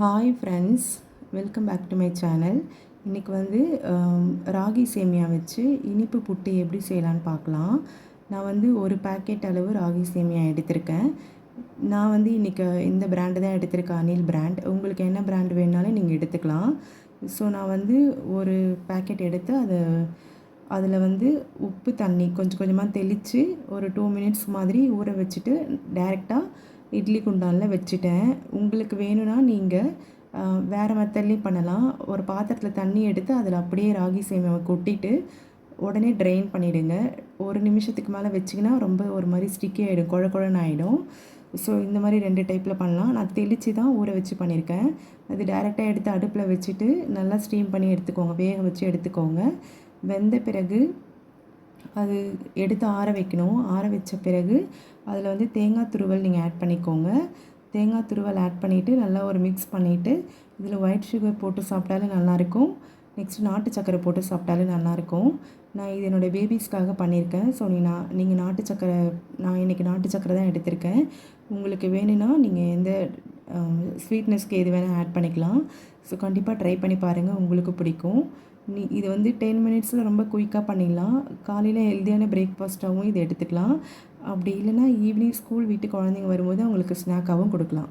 Hi friends welcome back to my channel இன்றைக்கி வந்து ராகி சேமியா வச்சு இனிப்பு புட்டு எப்படி செய்யலான்னு பார்க்கலாம். நான் வந்து ஒரு பேக்கெட் அளவு ராகி சேமியா எடுத்திருக்கேன். நான் வந்து இன்றைக்கி இந்த பிராண்டு தான் எடுத்திருக்கேன் அனில் பிராண்ட் உங்களுக்கு என்ன பிராண்ட் வேணாலும் நீங்கள் எடுத்துக்கலாம். ஸோ நான் வந்து ஒரு பேக்கெட் எடுத்து அதை அதில் வந்து உப்பு தண்ணி கொஞ்சம் கொஞ்சமாக தெளித்து ஒரு டூ மினிட்ஸ் மாதிரி ஊற வச்சுட்டு டைரெக்டாக இட்லி குண்டானில் வச்சுட்டேன். உங்களுக்கு வேணும்னா நீங்கள் வேறு மெத்தட்லேயும் பண்ணலாம். ஒரு பாத்திரத்தில் தண்ணி எடுத்து அதில் அப்படியே ராகி சேமியாவை கொட்டிட்டு உடனே ட்ரெயின் பண்ணிவிடுங்க ஒரு நிமிஷத்துக்கு மேலே வச்சிங்கன்னா ரொம்ப ஒரு மாதிரி ஸ்டிக்கி ஆகிடும் குழ குழன்னு ஆகிடும் ஸோ இந்த மாதிரி ரெண்டு டைப்பில் பண்ணலாம். நான் தெளித்து தான் ஊற வச்சு பண்ணியிருக்கேன் அது டேரெக்டாக எடுத்து அடுப்பில் வச்சுட்டு நல்லா ஸ்டீம் பண்ணி எடுத்துக்கோங்க. வேக வச்சு எடுத்துக்கோங்க. வெந்த பிறகு அது எடுத்து ஆற வைக்கணும். ஆற வச்ச பிறகு அதில் வந்து தேங்காய் துருவல் நீங்கள் ஆட் பண்ணிக்கோங்க. தேங்காய் துருவல் ஆட் பண்ணிவிட்டு நல்லா ஒரு மிக்ஸ் பண்ணிவிட்டு இதில் ஒயிட் சுகர் போட்டு சாப்பிட்டாலும் நல்லாயிருக்கும் நெக்ஸ்ட் நாட்டு சக்கரை போட்டு சாப்பிட்டாலும் நல்லாயிருக்கும் நான் இது என்னோடய பேபிஸ்க்காக பண்ணியிருக்கேன் ஸோ நீ நான் நீங்கள் நாட்டு சக்கரை நான் இன்றைக்கி நாட்டு சக்கரை தான் எடுத்திருக்கேன். உங்களுக்கு வேணும்னா நீங்கள் எந்த Um, ஸ்வீட்னஸ்க்கு எது வேணால் ஆட் பண்ணிக்கலாம். ஸோ கண்டிப்பாக ட்ரை பண்ணி பாருங்கள் உங்களுக்கு பிடிக்கும். நீ இது வந்து டென் மினிட்ஸில் ரொம்ப குயிக்காக பண்ணிடலாம். காலையில் ஹெல்த்தியான பிரேக்ஃபாஸ்ட்டாகவும் இதை எடுத்துக்கலாம். அப்படி இல்லைன்னா ஈவினிங் ஸ்கூல் வீட்டு குழந்தைங்க வரும்போது அவங்களுக்கு ஸ்நாக்காகவும் கொடுக்கலாம்.